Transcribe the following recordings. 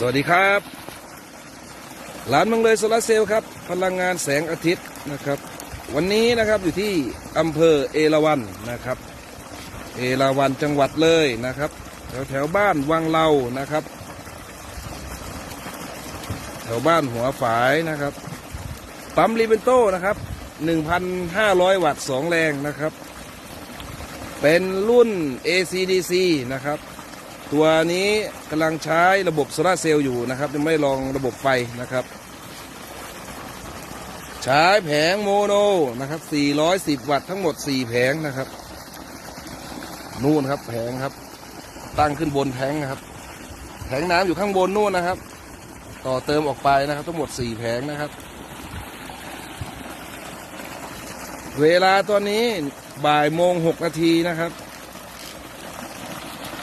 สวัสดีครับร้านเมังเลยโซลาร์เซลล์ครับ พลังงานแสงอาทิตย์นะครับ วันนี้นะครับอยู่ที่อำเภอเอราวันนะครับ เอราวันจังหวัดเลยนะครับ แถวแถวบ้านวังเลานะครับ แถวบ้านหัวฝายนะครับปั๊มรีเบนโต้นะครับ 1,500 วัตต์ 2 แรงนะครับ เป็นรุ่น ACDC นะครับ ตัวนี้กำลังใช้ระบบโซลาเซลล์อยู่นะครับยังไม่ลองระบบไฟนะครับ ใช้แผงโมโนนะครับ 410 วัตต์ทั้งหมด 4 แผงนะครับ นู่นครับแผงครับ ตั้งขึ้นบนแผงนะครับ แผงน้ำอยู่ข้างบนนู่นนะครับ ต่อเติมออกไปนะครับ ทั้งหมด 4 แผงนะครับ เวลาตอนนี้บ่ายโมง 6 นาทีนะครับ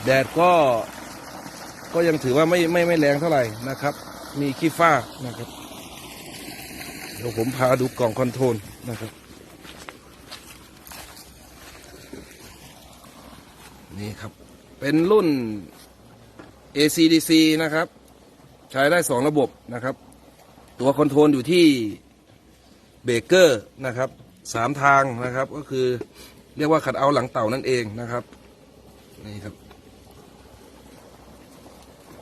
แดดก็ก็ยังถือว่าไม่ไม่ไม่แรงเท่าไหร่นะครับ มีขี้ฟ้านะครับ เดี๋ยวผมพาดูกล่องคอนโทรลนะครับ นี่ครับ เป็นรุ่น ACDC นะครับ ใช้ได้สองระบบนะครับ ตัวคอนโทรลอยู่ที่เบเกอร์นะครับสามทางนะครับก็คือเรียกว่าขัดเอาหลังเต่านั่นเองนะครับ นี่ครับ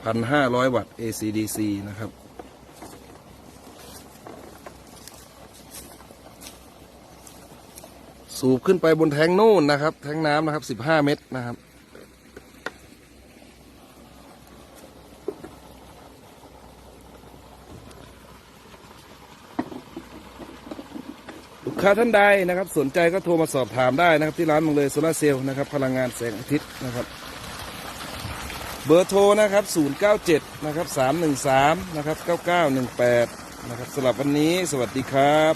พันห้าร้อยวัตต์ ACDC นะครับ สูบขึ้นไปบนแทงนู่นนะครับ แทงน้ำนะครับสิบห้าเมตรนะครับลูกค้าท่านใดนะครับ สนใจก็โทรมาสอบถามได้นะครับ ที่ร้านมังเลยโซลาเซลล์นะครับ พลังงานแสงอาทิตย์นะครับ เบอร์โทรนะครับ 097 นะครับ 313 นะครับ 9918 นะครับสำหรับวันนี้สวัสดีครับ